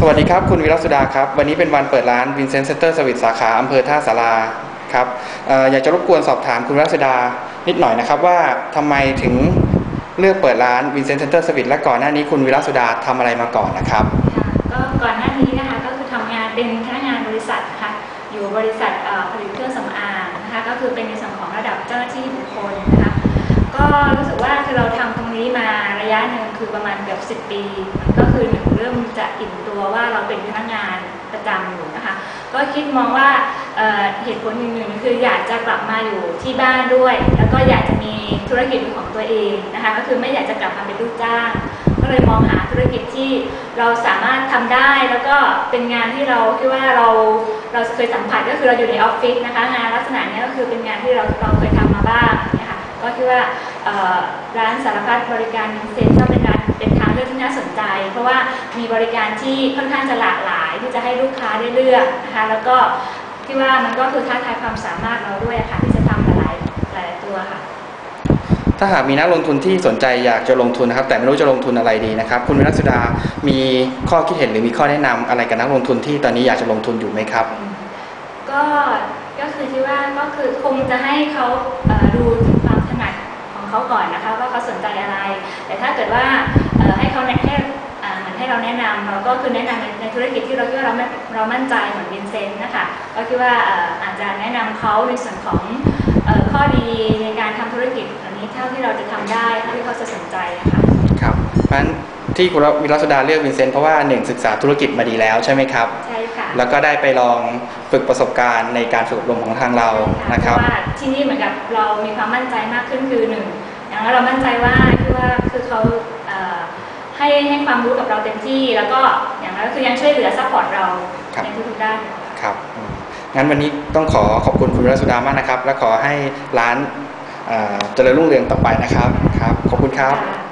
สวัสดีครับ คุณวิรัสุดาครับ วันนี้เป็นวันเปิดร้านวินเซนต์เซนเตอร์สวิตสาขาอำเภอท่าสาราครับอออยากจะรบกวนสอบถามคุณวิรัสุดานิดหน่อยนะครับว่าทำไมถึงเลือกเปิดร้านวินเซนต์เซนเตอร์สวิตและก่อนหน้านี้คุณวิรัสุดาทำอะไรมาก่อนนะครับก็ก่อนหน้านี้นะคะก็คือทำงานเป็นพนักงานบริษัทนะคะอยู่บริษัทผลิตเครื่องสำอางนะคะก็คือเป็นในส่วนของระดับเจ้าหน้าที่บุคคลนะคะก็รู้สึกว่าคือเราทำตรงนี้มา ยะหนึ่งคือประมาณเกือบ10ปีมันก็คือหนึ่งเริ่มจะอิ่มตัวว่าเราเป็นพนักงานประจำอยู่นะคะ ก็คิดมองว่าเเหตุผลหนึ่งๆคืออยากจะกลับมาอยู่ที่บ้านด้วย แล้วก็อยากจะมีธุรกิจของตัวเองนะคะก็คือไม่อยากจะกลับมาเป็นลูกจ้าง ก็เลยมองหาธุรกิจที่เราสามารถทำได้แล้วก็เป็นงานที่เราคิดว่าเราเราเคยสัมผัสก็คือเราอยู่ในออฟฟิศนะคะงานลักษณะนี้ก็คือเป็นงานที่เราเราเคยทำมาบ้างเนี่ยค่ะก็คิดว่า ร้านสารพัดบริการมินเซนก็เป็นร้านเป็นทางเลือกที่น่าสนใจ เพราะว่ามีบริการที่ค่อนข้างจะหลากหลายที่จะให้ลูกค้าได้เลือกนะคะแล้วก็ที่ว่ามันก็คือท้าทายความสามารถเราด้วยค่ะที่จะทำหลายๆหลายๆตัวค่ะถ้าหากมีนักลงทุนที่สนใจอยากจะลงทุนนะครับ แต่ไม่รู้จะลงทุนอะไรดีนะครับ คุณวิรัตสุดามีข้อคิดเห็นหรือมีข้อแนะนำอะไรกับนักลงทุนที่ตอนนี้อยากจะลงทุนอยู่ไหมครับ ก็ก็คือที่ว่าก็คือคงจะให้เขาเก่อนนะคะว่าเขาสนใจอะไร แต่ถ้าเกิดว่าเอ่อให้เขาแนะให้อ่าเหมือนให้เราแนะนำเราก็คือแนะนำในในธุรกิจที่เราคิดว่าเราไม่เรามั่นใจเหมือนวินเซนต์นะคะก็คิดว่าเอ่ออาจจะแนะนำเขาในส่วนของเอ่อข้อดีในการทำธุรกิจอันนี้เท่าที่เราจะทำได้เท่าที่เขาจะสนใจนะคะครับเพราะฉะนั้นที่คุณวิรัตสุดาเลือกวินเซนต์เพราะว่าหนึ่งศึกษาธุรกิจมาดีแล้วใช่ไหมครับใช่ค่ะแล้วก็ได้ไปลองฝึกประสบการณ์ในการฝึกอบรมของทางเรานะครับเพราะว่าที่นี่เหมือนกับเรามีความมั่นใจมากขึ้นคือหนึ่งอย่าง แรกเรามั่นใจว่าคือว่าคือเขาเอ่อให้ให้ความรู้กับเราเต็มที่ แล้วก็อย่างนั้นก็คือยังช่วยเหลือซัพพอร์ตเราครับในทุกๆด้านครับอืมงั้นวันนี้ต้องขอขอบคุณคุณวิรัตสุดามากนะครับ และขอให้ร้านเอ่อเจริญรุ่งเรืองต่อไปนะครับครับ ขอบคุณครับค่ะ